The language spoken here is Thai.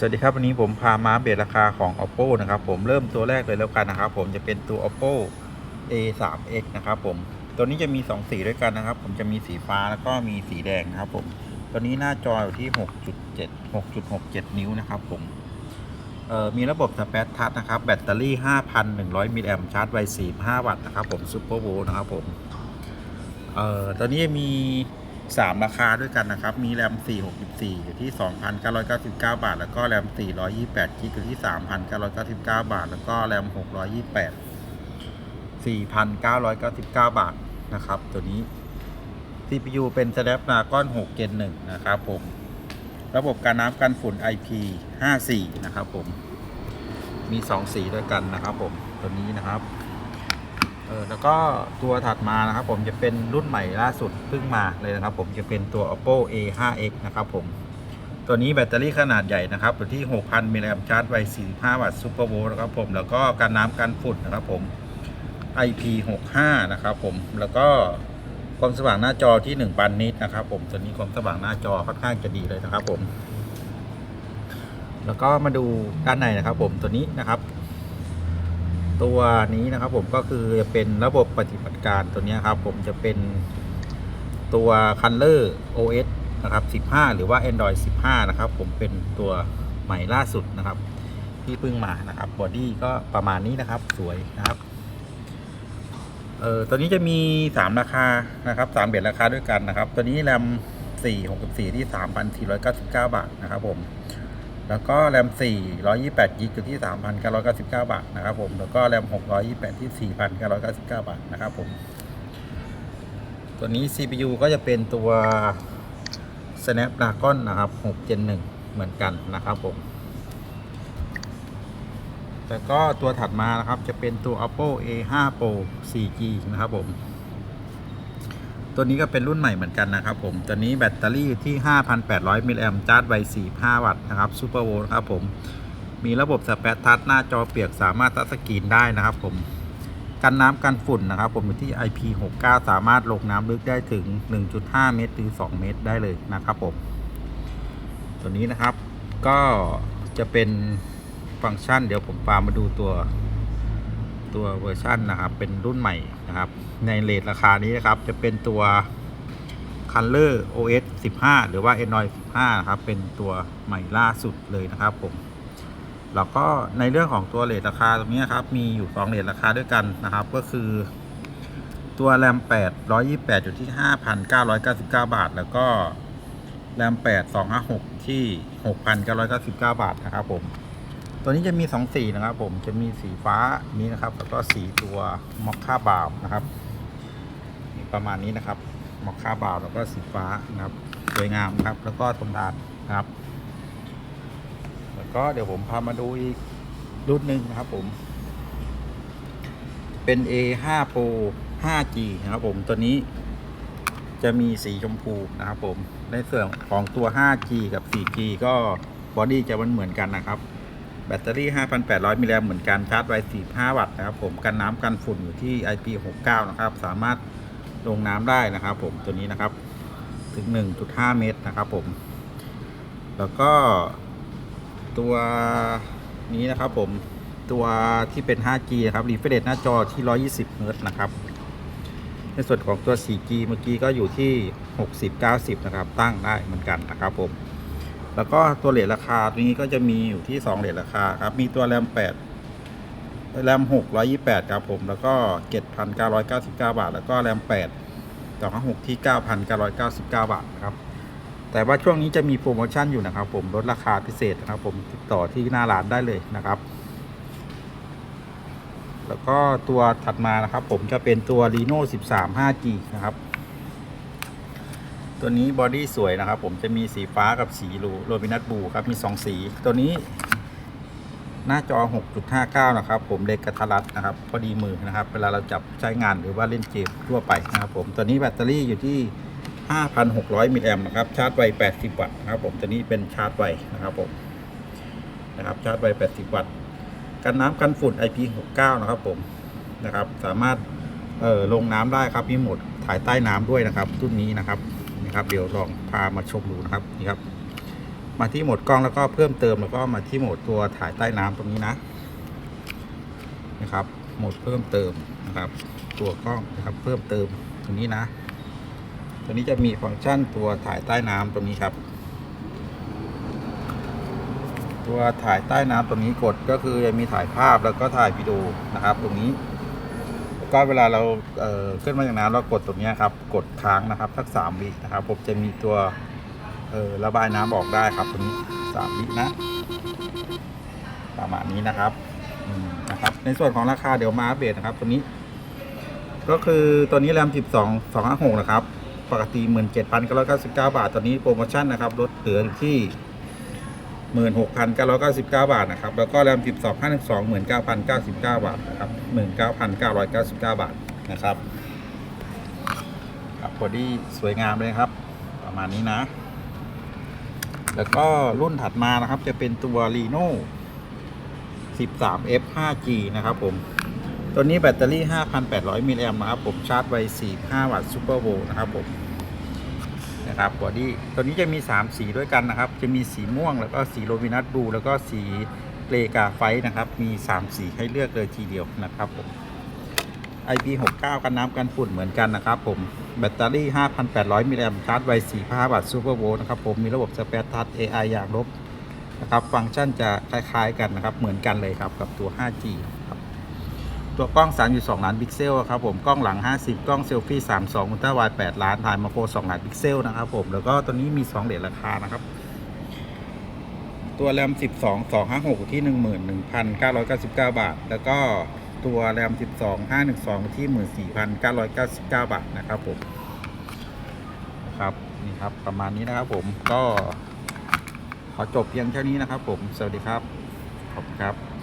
สวัสดีครับวันนี้ผมพามาเดตราคาของ oppo นะครับผมเริ่มตัวแรกเลยแล้วกันนะครับผมจะเป็นตัว oppo a 3 x นะครับผมตัวนี้จะมี 2 สีด้วยกันนะครับ ผมจะมีสีฟ้าแล้วก็มีสีแดงนะครับผมตัวนี้หน้าจออยู่ที่ 6.7 6.67 นิ้วนะครับผมมีระบบสเปซทัชนะครับ แบตเตอรี่ 5,100 มิลลิแอมชาร์จไว45 วัตต์นะครับผมซูเปอร์โวลต์นะครับผมเอ่อตัวนี้มี 3 ราคาด้วยกันนะครับ มีแรม 464 อยู่ที่ 2,999 บาท แล้วก็แรม 428กิกอยู่ที่ 3,999 บาท แล้วก็แรม 628 4,999 บาทนะครับ ตัวนี้ CPU เป็น Snapdragon 6 Gen 1นะครับผม ระบบการน้ำกันฝุ่น IP54 นะครับผม มี 2 สีด้วยกันนะครับผม ตัวนี้นะครับ เออแล้วก็ตัวถัดมานะครับผมจะเป็นรุ่นใหม่ล่าสุดเพิ่งมาเลยนะครับ ผมจะเป็นตัว oppo a 5 x นะครับผมตัวนี้แบตเตอรี่ขนาดใหญ่นะครับอยู่ที่ 6,000 มิลลิแอมชาร์จไว45 วัตต์ซูเปอร์โวลต์นะครับผมแล้วก็การน้ำกันฝุ่นนะครับผม IP65 นะครับผมแล้วก็ความสว่างหน้าจอที่ 1 ปันนิดนะครับ ผมตัวนี้ความสว่างหน้าจอค่อนข้างจะดีเลยนะครับผม แล้วก็มาดูด้านในนะครับ ผมตัวนี้นะครับ ตัวนี้นะครับผมก็คือจะเป็นระบบปฏิบัติการตัวนี้ครับ ผมจะเป็นตัว Color OS นะครับ 15 หรือว่า Android 15 นะครับ ผมเป็นตัวใหม่ล่าสุดนะครับ ที่เพิ่งมานะครับบอดี้ก็ประมาณนี้นะครับสวยนะครับเอ่อตัวนี้จะมี 3 ราคานะครับ3เบียดราคาด้วยกันนะครับ ตัวนี้แรม4 64ที่ 3,499 บาทนะครับผม แล้วก็แรม4 128กิกอยู่ที่ 3,999 บาทนะครับผม แล้วก็แรม628 ที่ 4,999 บาทนะครับผม ตัวนี้ CPU ก็จะเป็นตัว Snapdragon นะครับ6 Gen 1 เหมือนกันนะครับผม แล้วก็ตัวถัดมานะครับจะเป็นตัว Oppo A5 Pro 4G นะครับผม ตัวนี้ก็เป็นรุ่นใหม่เหมือนกันนะครับผมตัวนี้แบตเตอรี่ที่ 5,800มิลลิแอมชาร์จไว45 วัตต์นะครับซูเปอร์โวลต์ครับผมมีระบบสเปซทัชหน้าจอเปียกสามารถทัชสกรีนได้นะครับผมกันน้ำกันฝุ่นนะครับผมอยู่ที่ IP69 สามารถลงน้ำลึกได้ถึง 1.5 เมตรถึง 2 เมตรได้เลยนะครับผมตัวนี้นะครับก็จะเป็นฟังก์ชัน เดี๋ยวผมพามาดูตัวตัวเวอร์ชันนะครับ เป็นรุ่นใหม่ นะครับ ในเลทราคานี้นะครับ จะเป็นตัว Color OS 15 หรือว่า Android 15 นะครับ เป็นตัวใหม่ล่าสุดเลยนะครับผม แล้วก็ในเรื่องของตัวเลทราคาตรงนี้ครับ มีอยู่2เลทราคาด้วยกันนะครับ ก็คือตัวแรม8 128 อยู่ที่ 5,999 บาท แล้วก็แรม8 256 ที่ 6,999 บาทนะครับผม ตัวนี้จะมี 2 สีนะครับ ผมจะมีสีฟ้านี้นะครับ แล้วก็สีตัวมอคค่าบาวนะครับประมาณนี้นะครับมอคค่าบาวแล้วก็สีฟ้านะครับสวยงามนะครับ แล้วก็ทนทานนะครับ แล้วก็เดี๋ยวผมพามาดูอีกรุ่นหนึ่งนะครับผมเป็น A5 Pro 5G นะครับผมตัวนี้จะมีสีชมพูนะครับผมในส่วนของตัว 5G กับ 4G ก็บอดี้จะมันเหมือนกันนะครับ แบตเตอรี่ 5,800 มิลลิแอมเหมือนกันชาร์จไว้ 45 วัตต์นะครับผมกันน้ำกันฝุ่นอยู่ที่ IP69 นะครับ สามารถลงน้ำได้นะครับผมตัวนี้นะครับ ถึง 1.5 เมตรนะครับผม แล้วก็ตัวนี้นะครับผมตัวที่เป็น 5G นะครับรีเฟรชหน้าจอที่ 120เฮิรตนะครับในส่วนของตัว 4G เมื่อกี้ก็อยู่ที่ 60-90 นะครับ ตั้งได้เหมือนกันนะครับผม แล้วก็ตัวเลทราคาตัวนี้ก็จะมีอยู่ที่2เลทราคาครับ มีตัวแรม8แรม628ครับผม แล้วก็ 7,999 บาท แล้วก็แรม8 256ที่ 9,999 บาทนะครับ แต่ว่าช่วงนี้จะมีโปรโมชั่นอยู่นะครับ ผมลดราคาพิเศษนะครับ ผมติดต่อที่หน้าร้านได้เลยนะครับแล้วก็ตัวถัดมานะครับ ผมจะเป็นตัว Reno 13 5G นะครับ ตัวนี้บอดี้สวยนะครับ ผมจะมีสีฟ้ากับสีรูโรบินัสบูครับมี 2 สี ตัวนี้ หน้าจอ 6.59 นะครับ ผมเล็กกระทัดรัดนะครับ พอดีมือนะครับ เวลาเราจับใช้งานหรือว่าเล่นเกมทั่วไปนะครับ ผมตัวนี้แบตเตอรี่อยู่ที่ 5,600 มิลลิแอมป์นะครับ ชาร์จไว 80 วัตต์นะครับ ผมตัวนี้เป็นชาร์จไวนะครับผมนะครับชาร์จไว 80 วัตต์กันน้ำกันฝุ่น IP69 นะครับผมนะครับ สามารถเอ่อลงน้ำได้ครับมีโหมดถ่ายใต้น้ำด้วยนะครับรุ่นนี้นะครับ ครับ เดี๋ยวลองพามาชมดูนะครับนี่ครับ มาที่โหมดกล้องแล้วก็เพิ่มเติมแล้วก็มาที่โหมดตัวถ่ายใต้น้ำตรงนี้นะนะครับโหมดเพิ่มเติมนะครับ ตัวกล้องนะครับเพิ่มเติมตรงนี้นะ ตัวนี้จะมีฟังก์ชันตัวถ่ายใต้น้ำตรงนี้ครับ ตัวถ่ายใต้น้ำตรงนี้กดก็คือจะมีถ่ายภาพแล้วก็ถ่ายวิดีโอนะครับ ตรงนี้ ก็เวลาเราเอ่อขึ้นมาจากน้ำเรากดตรงนี้ครับ กดค้างนะครับสักสามวินะครับผมจะมีตัวระบายน้ำออกได้ครับตรงนี้สามวินะประมาณนี้นะครับนะครับ ในส่วนของราคาเดี๋ยวมาอัปเดตนะครับตัวนี้ ก็คือตัวนี้แรม 12 256 นะครับ ปกติ 17,999 บาท ตอนนี้โปรโมชั่นนะครับลดเหลือที่ 16,999 บาทนะครับ แล้วก็แรม 12 512 19,099 บาทนะครับ 19,999 บาทนะครับครับพอดีสวยงามเลยครับ ประมาณนี้นะ แล้วก็รุ่นถัดมานะครับจะเป็นตัว Reno 13F 5G นะครับผม ตัวนี้แบตเตอรี่ 5,800 มิลลิแอมป์นะครับผมชาร์จไว้45 วัตต์ซูเปอร์โวลต์นะครับผม นะครับบอดี้ตัวนี้จะมี 3 สีด้วยกันนะครับ จะมีสีม่วงแล้วก็สีโรบินัสบลูแล้วก็สีเกรกาไฟท์นะครับ มี 3 สีให้เลือกเลยทีเดียวนะครับผม IP69 กันน้ำกันฝุ่นเหมือนกันนะครับผม แบตเตอรี่ 5,800 มิลลิแอมป์ชาร์จไว้45วัตต์ซูเปอร์โวลต์นะครับผม มีระบบสเปซทัช AI อย่างลบนะครับ ฟังก์ชันจะคล้ายๆกันนะครับ เหมือนกันเลยครับกับตัว 5G ครับ ตัวกล้อง 3.2 ล้านพิกเซลครับผมกล้องหลัง 50 กล้องเซลฟี่ 32 อุลตร้าไวด์8ล้านถ่ายมาโคร2ล้านพิกเซลนะครับผมแล้วก็ตัวนี้มี 2 เหรียญราคานะครับ ตัวแรม 12 256 ที่ 11,999 บาท แล้วก็ตัวแรม 12 512 ที่ 14,999 บาทนะครับผมครับนี่ครับประมาณนี้นะครับผมก็ขอจบเพียงเท่านี้นะครับผมสวัสดีครับขอบคุณครับ